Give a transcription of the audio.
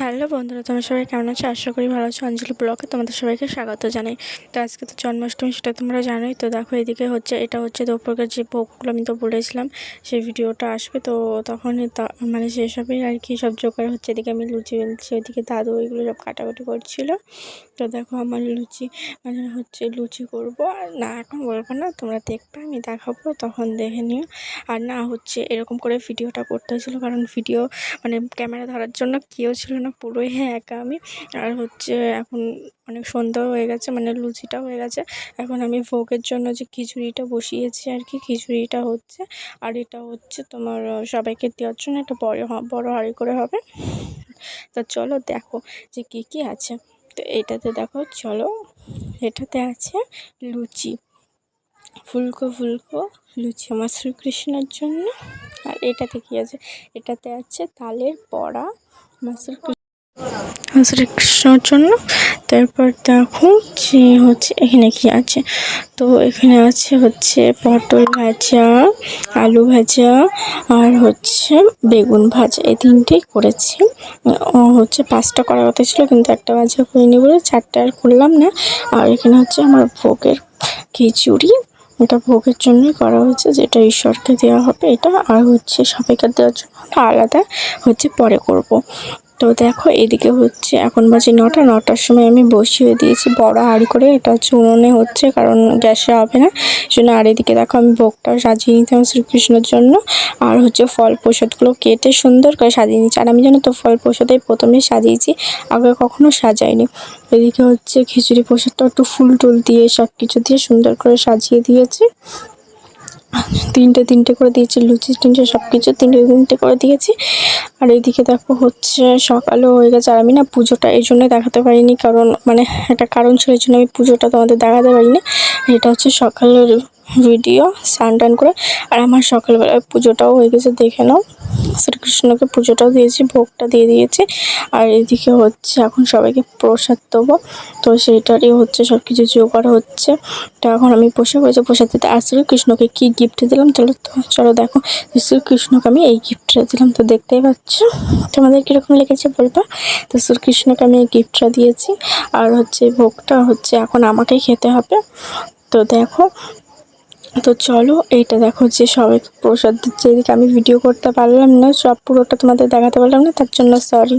Hello বন্ধুরা, তোমরা সবাই কেমন আছো? আশা করি ভালো আছো। অঞ্জলি ব্লগে তোমাদের সবাইকে স্বাগত জানাই। তো আজকে তো জন্মাষ্টমী, সেটা তোমরা জানোই। তো দেখো, এদিকে হচ্ছে, এটা হচ্ছে দুপুরকার যে ভোগগুলো আমি তো বলেছিলাম, সেই ভিডিওটা আসবে। তো তখনই তা মানে সেসবই আর কি, সব জোগাড় হচ্ছে। এদিকে আমি লুচি বেলছি, ওইদিকে দাদু ওইগুলো সব কাটাকুটি করছিল। তো দেখো, আমার লুচি মানে হচ্ছে লুচি করব। না, এখন বলব না, তোমরা দেখবে, আমি দেখাবো, তখন দেখে নিও। আর না, হচ্ছে, এরকম করে ভিডিওটা করতে হয়েছিলো, কারণ ভিডিও মানে ক্যামেরা ধরার জন্য কেউ ছিল না। পুরোই হ্যাঁ একা আমি। আর হচ্ছে এখন অনেক সন্ধ্যা হয়ে গেছে মানে লুচিটা হয়ে গেছে। এখন আমি ভোগের জন্য যে খিচুড়িটা বসিয়েছি আর কি, খিচুড়িটা হচ্ছে। আর এটা হচ্ছে তোমার সবাইকে দেওয়ার জন্য একটা বড় বড় হাড়ি করে হবে। তা চলো দেখো যে কী কী আছে। তো এটাতে দেখো, চলো এটাতে আছে লুচি। ফুলকো ফুলকো, লুচি আমার শ্রীকৃষ্ণের জন্য। আর এটাতে কী আছে? এটাতে আছে তালের বড়া শ্রীকৃষ্ণ শ্রীকৃষ্ণর জন্য। তারপর দেখো যে হচ্ছে এখানে কি আছে? তো এখানে আছে হচ্ছে পটল ভাজা, আলু ভাজা, আর হচ্ছে বেগুন ভাজা। এই তিনটেই করেছি। হচ্ছে পাঁচটা করার কথা ছিল, কিন্তু একটা ভাজা করিনি বলে চারটে আর করলাম না। আর এখানে হচ্ছে আমার ভোগের খিচুড়ি। এটা ভোগের জন্যই করা হয়েছে, যেটা ঈশ্বরকে দেওয়া হবে। এটা আর হচ্ছে সবাইকে দেওয়ার জন্য আলাদা হচ্ছে পরে করব। তো দেখো, এদিকে হচ্ছে এখন বাজে নটা, নটার সময় আমি বসিয়ে দিয়েছি বড় হাঁড়ি করে। এটা হচ্ছে হচ্ছে, কারণ গ্যাসে হবে না। জন্য আর এদিকে দেখো, আমি ভোগটাও সাজিয়ে নিতাম শ্রীকৃষ্ণের জন্য। আর হচ্ছে ফল প্রসাদগুলো কেটে সুন্দর করে সাজিয়ে নিচ্ছি আর আমি জানো তো, ফল প্রসাদে প্রথমে সাজিয়েছি, আগে কখনো সাজাইনি। এদিকে হচ্ছে খিচুড়ি প্রসাদটা একটু ফুল টুল দিয়ে সব কিছু দিয়ে সুন্দর করে সাজিয়ে দিয়েছি। তিনটে তিনটে করে দিয়েছি, লুচি টুচি সব কিছু তিনটে তিনটে করে দিয়েছি। আর এইদিকে দেখো হচ্ছে সকালও হয়ে গেছে, আর আমি না পুজোটা এই জন্য দেখাতে পারিনি, কারণ মানে একটা কারণ ছিল এই জন্য আমি পুজোটা তোমাদের দেখাতে পারিনি। এটা হচ্ছে সকালের ভিডিও, স্নান টান করে। আর আমার সকালবেলায় পুজোটাও হয়ে গেছে, দেখে নাও। শ্রীকৃষ্ণকে পুজোটাও দিয়েছি, ভোগটা দিয়ে দিয়েছি। আর এদিকে হচ্ছে এখন সবাইকে প্রসাদ দেবো। তো সেইটারই হচ্ছে সব কিছু জোগাড় হচ্ছে। তো এখন আমি বসে বসে প্রসাদ দিতে। আর শ্রীকৃষ্ণকে কী গিফট দিলাম, চলো তো, চলো দেখো। শ্রীকৃষ্ণকে আমি এই গিফটটা দিলাম, তো দেখতেই পাচ্ছ? তোমাদের কীরকম লেগেছে বলবা? তো শ্রীকৃষ্ণকে আমি এই গিফটটা দিয়েছি। আর হচ্ছে ভোগটা হচ্ছে এখন আমাকেই খেতে হবে। তো দেখো তো চলো, এইটা দেখো যে সবাই প্রসাদ দিচ্ছে, এদিকে আমি ভিডিও করতে পারলাম না, সব পুরোটা তোমাদের দেখাতে পারলাম না, তার জন্য সরি